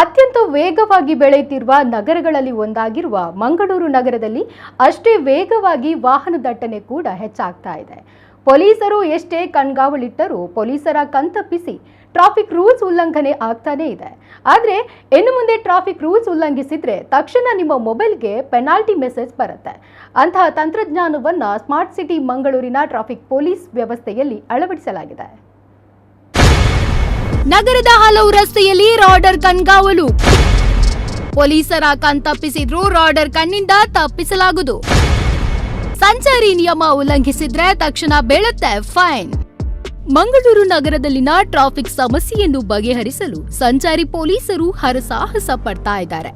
ಅತ್ಯಂತ ವೇಗವಾಗಿ ಬೆಳೆಯುತ್ತಿರುವ ನಗರಗಳಲ್ಲಿ ಒಂದಾಗಿರುವ ಮಂಗಳೂರು ನಗರದಲ್ಲಿ ಅಷ್ಟೇ ವೇಗವಾಗಿ ವಾಹನ ದಟ್ಟಣೆ ಕೂಡ ಹೆಚ್ಚಾಗ್ತಾ ಇದೆ. ಪೊಲೀಸರು ಎಷ್ಟೇ ಕಣ್ಗಾವಲಿಟ್ಟರೂ ಪೊಲೀಸರ ಕಣ್ತಪ್ಪಿಸಿ ಟ್ರಾಫಿಕ್ ರೂಲ್ಸ್ ಉಲ್ಲಂಘನೆ ಆಗ್ತಾನೇ ಇದೆ. ಆದರೆ ಇನ್ನು ಮುಂದೆ ಟ್ರಾಫಿಕ್ ರೂಲ್ಸ್ ಉಲ್ಲಂಘಿಸಿದ್ರೆ ತಕ್ಷಣ ನಿಮ್ಮ ಮೊಬೈಲ್ಗೆ ಪೆನಾಲ್ಟಿ ಮೆಸೇಜ್ ಬರುತ್ತೆ. ಅಂತಹ ತಂತ್ರಜ್ಞಾನವನ್ನ ಸ್ಮಾರ್ಟ್ ಸಿಟಿ ಮಂಗಳೂರಿನ ಟ್ರಾಫಿಕ್ ಪೊಲೀಸ್ ವ್ಯವಸ್ಥೆಯಲ್ಲಿ ಅಳವಡಿಸಲಾಗಿದೆ. ನಗರದ ಹಲವು ರಸ್ತೆಯಲ್ಲಿ ರಾಡರ್ ಕಣ್ಗಾವಲು. ಪೊಲೀಸರ ಕಣ್ ತಪ್ಪಿಸಿದ್ರು ರಾಡರ್ ಕಣ್ಣಿಂದ ತಪ್ಪಿಸಲಾಗುವುದು. ಸಂಚಾರಿ ನಿಯಮ ಉಲ್ಲಂಘಿಸಿದ್ರೆ ತಕ್ಷಣ ಬೀಳುತ್ತೆ ಫೈನ್. ಮಂಗಳೂರು ನಗರದಲ್ಲಿನ ಟ್ರಾಫಿಕ್ ಸಮಸ್ಯೆಯನ್ನು ಬಗೆಹರಿಸಲು ಸಂಚಾರಿ ಪೊಲೀಸರು ಹರಸಾಹಸ ಪಡ್ತಾ ಇದ್ದಾರೆ.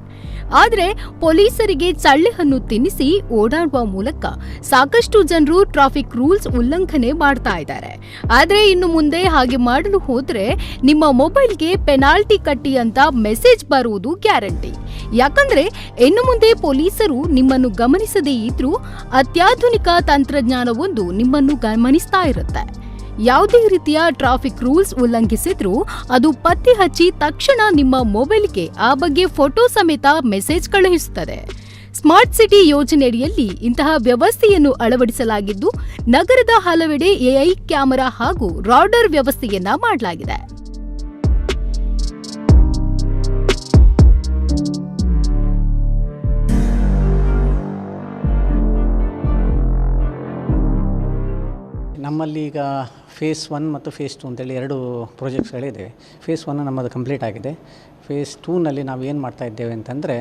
ಆದರೆ ಪೊಲೀಸರಿಗೆ ಚಳ್ಳೆಹನ್ನು ತಿನ್ನಿಸಿ ಓಡಾಡುವ ಮೂಲಕ ಸಾಕಷ್ಟು ಜನರು ಟ್ರಾಫಿಕ್ ರೂಲ್ಸ್ ಉಲ್ಲಂಘನೆ ಮಾಡ್ತಾ ಇದ್ದಾರೆ. ಆದರೆ ಇನ್ನು ಮುಂದೆ ಹಾಗೆ ಮಾಡಲು ಹೋದರೆ ನಿಮ್ಮ ಮೊಬೈಲ್ಗೆ ಪೆನಾಲ್ಟಿ ಕಟ್ಟಿ ಅಂತ ಮೆಸೇಜ್ ಬರುವುದು ಗ್ಯಾರಂಟಿ. ಯಾಕಂದ್ರೆ ಇನ್ನು ಮುಂದೆ ಪೊಲೀಸರು ನಿಮ್ಮನ್ನು ಗಮನಿಸದೇ ಇದ್ರೂ ಅತ್ಯಾಧುನಿಕ ತಂತ್ರಜ್ಞಾನವೊಂದು ನಿಮ್ಮನ್ನು ಗಮನಿಸ್ತಾ ಇರುತ್ತೆ. ಯಾವುದೇ ರೀತಿಯ ಟ್ರಾಫಿಕ್ ರೂಲ್ಸ್ ಉಲ್ಲಂಘಿಸಿದ್ರೂ ಅದು ಪತ್ತೆ ಹಚ್ಚಿ ತಕ್ಷಣ ನಿಮ್ಮ ಮೊಬೈಲ್ಗೆ ಆ ಬಗ್ಗೆ ಫೋಟೋ ಸಮೇತ ಮೆಸೇಜ್ ಕಳುಹಿಸುತ್ತದೆ. ಸ್ಮಾರ್ಟ್ ಸಿಟಿ ಯೋಜನೆಯಡಿಯಲ್ಲಿ ಇಂತಹ ವ್ಯವಸ್ಥೆಯನ್ನು ಅಳವಡಿಸಲಾಗಿದ್ದು, ನಗರದ ಹಲವೆಡೆ ಎಐ ಕ್ಯಾಮೆರಾ ಹಾಗೂ ರಾಡರ್ ವ್ಯವಸ್ಥೆಯನ್ನ ಮಾಡಲಾಗಿದೆ. ನಮ್ಮಲ್ಲಿ ಈಗ ಫೇಸ್ ಒನ್ ಮತ್ತು ಫೇಸ್ ಟು ಅಂತೇಳಿ ಎರಡು ಪ್ರಾಜೆಕ್ಟ್ಸ್ಗಳಿದೆ ಫೇಸ್ ಒನ್ ನಮ್ಮದು ಕಂಪ್ಲೀಟ್ ಆಗಿದೆ. ಫೇಸ್ ಟೂನಲ್ಲಿ ನಾವು ಏನು ಮಾಡ್ತಾ ಇದ್ದೇವೆ ಅಂತಂದರೆ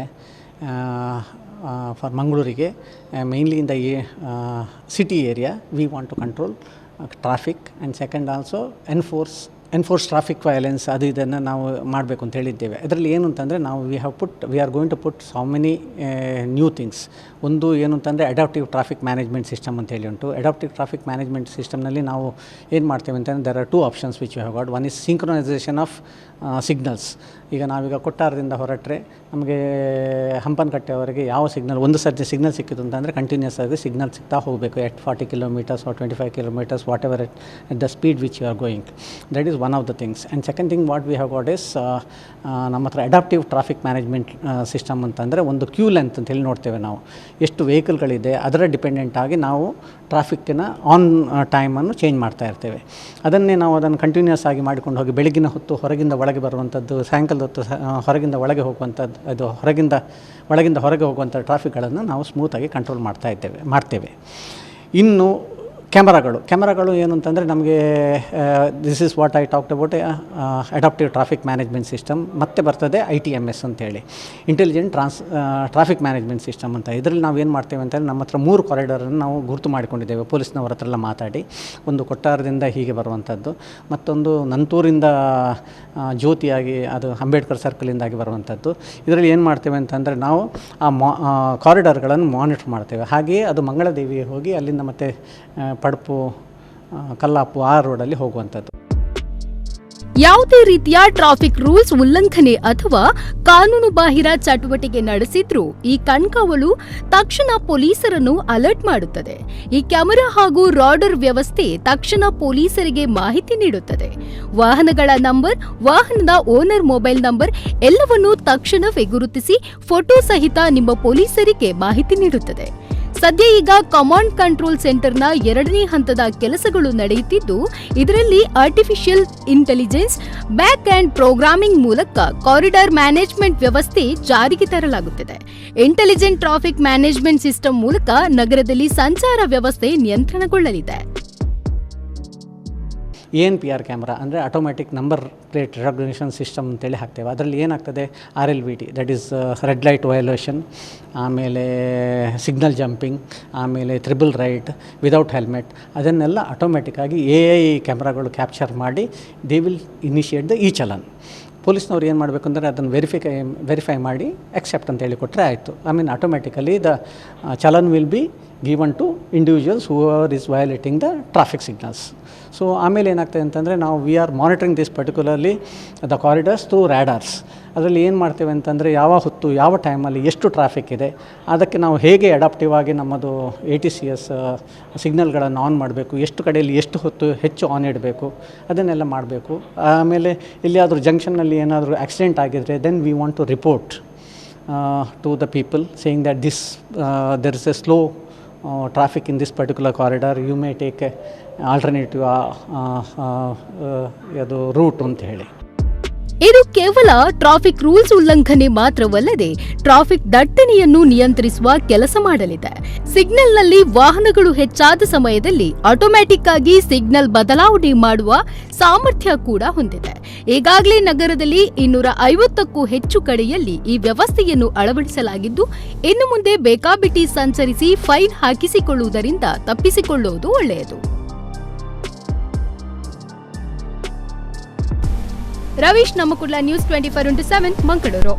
ಫಾರ್ ಮಂಗಳೂರಿಗೆ mainly in the city area we want to control traffic and second also enforce enforce traffic violence ಅದು ಇದನ್ನು ನಾವು ಮಾಡಬೇಕು ಅಂತ ಹೇಳಿದ್ದೇವೆ. ಅದರಲ್ಲಿ ಏನು ಅಂತಂದರೆ ನಾವು we have put we are going to put so many new things ಒಂದು ಏನು ಅಂತಂದರೆ ಅಡಾಪ್ಟಿವ್ ಟ್ರಾಫಿಕ್ ಮ್ಯಾನೇಜ್ಮೆಂಟ್ ಸಿಸ್ಟಮ್ ಅಂತ ಹೇಳಿ ಉಂಟು. ಅಡಾಪ್ಟಿವ್ ಟ್ರಾಫಿಕ್ ಮ್ಯಾನೇಜ್ಮೆಂಟ್ ಸಿಸ್ಟಮ್ನಲ್ಲಿ ನಾವು ಏನು ಮಾಡ್ತೇವೆ ಅಂತಂದರೆ there are two options which you have got one is synchronisation of signals ಈಗ ನಾವೀಗ ಕೊಟ್ಟಾರದಿಂದ ಹೊರಟ್ರೆ ನಮಗೆ ಹಂಪನಕಟ್ಟೆವರೆಗೆ ಯಾವ ಸಿಗ್ನಲ್ ಒಂದು ಸರ್ತಿ ಸಿಗ್ನಲ್ ಸಿಕ್ಕಿತು ಅಂತಂದರೆ ಕಂಟಿನ್ಯೂಸ್ ಆಗಿ ಸಿಗ್ನಲ್ ಸಿಗ್ತಾ ಹೋಗಬೇಕು. At forty kilometres or twenty five kilometres whatever at the speed which you are going that is one of the things and second thing what we have got is ನಮ್ಮ ಹತ್ರ adaptive traffic management system ಅಂತಂದರೆ ಒಂದು Q length ಅಂತ ಹೇಳಿ ನೋಡ್ತೇವೆ ನಾವು. ಎಷ್ಟು ವೆಹಿಕಲ್ಗಳಿದೆ ಅದರ ಡಿಪೆಂಡೆಂಟ್ ಆಗಿ ನಾವು ಟ್ರಾಫಿಕ್ಕಿನ ಆನ್ ಟೈಮನ್ನು ಚೇಂಜ್ ಮಾಡ್ತಾ ಇರ್ತೇವೆ. ಅದನ್ನೇ ನಾವು ಅದನ್ನು ಕಂಟಿನ್ಯೂಸ್ ಆಗಿ ಮಾಡಿಕೊಂಡು ಹೋಗಿ ಬೆಳಗಿನ ಹೊತ್ತು ಹೊರಗಿಂದ ಒಳಗೆ ಬರುವಂಥದ್ದು, ಸಾಯಂಕಾಲದ ಹೊತ್ತು ಹೊರಗಿಂದ ಒಳಗೆ ಹೋಗುವಂಥದ್ದು, ಅದು ಹೊರಗಿಂದ, ಒಳಗಿಂದ ಹೊರಗೆ ಹೋಗುವಂಥ ಟ್ರಾಫಿಕ್ಗಳನ್ನು ನಾವು ಸ್ಮೂತಾಗಿ ಕಂಟ್ರೋಲ್ ಮಾಡ್ತಾ ಇದ್ದೇವೆ ಮಾಡ್ತೇವೆ. ಇನ್ನು ಕ್ಯಾಮರಾಗಳು. ಕ್ಯಾಮರಾಗಳು ಏನು ಅಂತಂದರೆ ನಮಗೆ this is what I talked about adaptive traffic management system ಮತ್ತೆ ಬರ್ತದೆ ಐ ಟಿ ಎಂ ಎಸ್ ಅಂತೇಳಿ. Intelligent trans traffic management system ಅಂತ. ಇದರಲ್ಲಿ ನಾವು ಏನು ಮಾಡ್ತೇವೆ ಅಂತೇಳಿ ನಮ್ಮ ಹತ್ರ ಮೂರು ಕಾರಿಡಾರನ್ನು ನಾವು ಗುರುತು ಮಾಡಿಕೊಂಡಿದ್ದೇವೆ. ಪೊಲೀಸ್ನವರ ಹತ್ರ ಎಲ್ಲ ಮಾತಾಡಿ. ಒಂದು ಕೊಟ್ಟಾರದಿಂದ ಹೀಗೆ ಬರುವಂಥದ್ದು ಮತ್ತೊಂದು ನಂತೂರಿಂದ ಜ್ಯೋತಿಯಾಗಿ, ಅದು ಅಂಬೇಡ್ಕರ್ ಸರ್ಕಲಿಂದಾಗಿ ಬರುವಂಥದ್ದು ಇದರಲ್ಲಿ ಏನು ಮಾಡ್ತೇವೆ ಅಂತಂದರೆ ನಾವು ಆ ಮಾ ಕಾರಿಡಾರ್ಗಳನ್ನು ಮಾನಿಟರ್ ಮಾಡ್ತೇವೆ. ಹಾಗೆಯೇ ಅದು ಮಂಗಳದೇವಿಗೆ ಹೋಗಿ ಅಲ್ಲಿಂದ ಮತ್ತೆ ಪಡಪು ಕಲ್ಲಾಪು ಆ ರೋಡಲ್ಲಿ ಹೋಗುವಂಥದ್ದು. ಯಾವುದೇ ರೀತಿಯ ಟ್ರಾಫಿಕ್ ರೂಲ್ಸ್ ಉಲ್ಲಂಘನೆ ಅಥವಾ ಕಾನೂನು ಬಾಹಿರ ಚಟುವಟಿಕೆ ನಡೆಸಿದ್ರೂ ಈ ಕಣ್ಕಾವಲು ತಕ್ಷಣ ಪೊಲೀಸರನ್ನು ಅಲರ್ಟ್ ಮಾಡುತ್ತದೆ. ಈ ಕ್ಯಾಮೆರಾ ಹಾಗೂ ರಾಡರ್ ವ್ಯವಸ್ಥೆ ತಕ್ಷಣ ಪೊಲೀಸರಿಗೆ ಮಾಹಿತಿ ನೀಡುತ್ತದೆ. ವಾಹನಗಳ ನಂಬರ್, ವಾಹನದ ಓನರ್ ಮೊಬೈಲ್ ನಂಬರ್ ಎಲ್ಲವನ್ನೂ ತಕ್ಷಣವೇ ಗುರುತಿಸಿ, ಫೋಟೋ ಸಹಿತ ನಿಮ್ಮ ಪೊಲೀಸರಿಗೆ ಮಾಹಿತಿ ನೀಡುತ್ತದೆ. ಸದ್ಯ ಈಗ ಕಮಾಂಡ್ ಕಂಟ್ರೋಲ್ ಸೆಂಟರ್ನ ಎರಡನೇ ಹಂತದ ಕೆಲಸಗಳು ನಡೆಯುತ್ತಿದ್ದು, ಇದರಲ್ಲಿ artificial intelligence back and programming ಮೂಲಕ ಕಾರಿಡಾರ್ ಮ್ಯಾನೇಜ್ಮೆಂಟ್ ವ್ಯವಸ್ಥೆ ಜಾರಿಗೆ ತರಲಾಗುತ್ತಿದೆ. ಇಂಟೆಲಿಜೆಂಟ್ ಟ್ರಾಫಿಕ್ ಮ್ಯಾನೇಜ್ಮೆಂಟ್ ಸಿಸ್ಟಮ್ ಮೂಲಕ ನಗರದಲ್ಲಿ ಸಂಚಾರ ವ್ಯವಸ್ಥೆ ನಿಯಂತ್ರಣಗೊಳ್ಳಲಿದೆ. A N P R camera ಅಂದರೆ automatic number plate recognition system ಅಂತೇಳಿ ಹಾಕ್ತೇವೆ. ಅದರಲ್ಲಿ ಏನಾಗ್ತದೆ? R L V T that is red light violation ಆಮೇಲೆ ಸಿಗ್ನಲ್ ಜಂಪಿಂಗ್ ಆಮೇಲೆ ತ್ರಿಬಲ್ ರೈಟ್ ವಿದೌಟ್ ಹೆಲ್ಮೆಟ್ ಅದನ್ನೆಲ್ಲ ಆಟೋಮ್ಯಾಟಿಕ್ಕಾಗಿ ಎ ಐ ಕ್ಯಾಮ್ರಾಗಳು ಕ್ಯಾಪ್ಚರ್ ಮಾಡಿ ದೇ ವಿಲ್ ಇನಿಷಿಯೇಟ್ ದ ಈ ಚಲನ್ ಪೊಲೀಸ್ನವ್ರು ಏನು ಮಾಡಬೇಕು ಅಂದರೆ ಅದನ್ನು ವೆರಿಫಿಕೈ ವೆರಿಫೈ ಮಾಡಿ ಎಕ್ಸೆಪ್ಟ್ ಅಂತ ಹೇಳಿ ಕೊಟ್ಟರೆ ಆಯಿತು. I mean automatically the challan will be given to individuals who are is violating the traffic signals so ಆಮೇಲೆ ಏನಾಗ್ತದೆ ಅಂತಂದರೆ ನಾವು we are monitoring this particularly the corridors through radars ಅದರಲ್ಲಿ ಏನು ಮಾಡ್ತೇವೆ ಅಂತಂದರೆ ಯಾವ ಹೊತ್ತು, ಯಾವ ಟೈಮಲ್ಲಿ ಎಷ್ಟು ಟ್ರಾಫಿಕ್ ಇದೆ, ಅದಕ್ಕೆ ನಾವು ಹೇಗೆ ಅಡಾಪ್ಟಿವ್ ಆಗಿ ನಮ್ಮದು ಎ ಟಿ ಸಿ ಎಸ್ ಸಿಗ್ನಲ್ಗಳನ್ನು ಆನ್ ಮಾಡಬೇಕು, ಎಷ್ಟು ಕಡೆಯಲ್ಲಿ ಎಷ್ಟು ಹೊತ್ತು ಹೆಚ್ಚು ಆನ್ ಇಡಬೇಕು, ಅದನ್ನೆಲ್ಲ ಮಾಡಬೇಕು. ಆಮೇಲೆ ಎಲ್ಲಿಯಾದರೂ ಜಂಕ್ಷನ್ನಲ್ಲಿ ಏನಾದರೂ accident ಆಗಿದರೆ then we want to report to the people saying that this there is a slow traffic in this particular corridor you may take a alternative ಅದು ರೂಟ್ ಅಂತ ಹೇಳಿ. ಇದು ಕೇವಲ ಟ್ರಾಫಿಕ್ ರೂಲ್ಸ್ ಉಲ್ಲಂಘನೆ ಮಾತ್ರವಲ್ಲದೆ ಟ್ರಾಫಿಕ್ ದಟ್ಟಣೆಯನ್ನು ನಿಯಂತ್ರಿಸುವ ಕೆಲಸ ಮಾಡಲಿದೆ. ಸಿಗ್ನಲ್ನಲ್ಲಿ ವಾಹನಗಳು ಹೆಚ್ಚಾದ ಸಮಯದಲ್ಲಿ ಆಟೋಮ್ಯಾಟಿಕ್ ಆಗಿ ಸಿಗ್ನಲ್ ಬದಲಾವಣೆ ಮಾಡುವ ಸಾಮರ್ಥ್ಯ ಕೂಡ ಹೊಂದಿದೆ. ಈಗಾಗಲೇ ನಗರದಲ್ಲಿ ಇನ್ನೂರ ಐವತ್ತಕ್ಕೂ ಹೆಚ್ಚು ಕಡೆಯಲ್ಲಿ ಈ ವ್ಯವಸ್ಥೆಯನ್ನು ಅಳವಡಿಸಲಾಗಿದ್ದು, ಇನ್ನು ಮುಂದೆ ಬೇಕಾಬಿಟ್ಟಿ ಸಂಚರಿಸಿ ಫೈನ್ ಹಾಕಿಸಿಕೊಳ್ಳುವುದರಿಂದ ತಪ್ಪಿಸಿಕೊಳ್ಳುವುದು ಒಳ್ಳೆಯದು. Ravish Namma Kudla news twenty four into seven Mangaluru.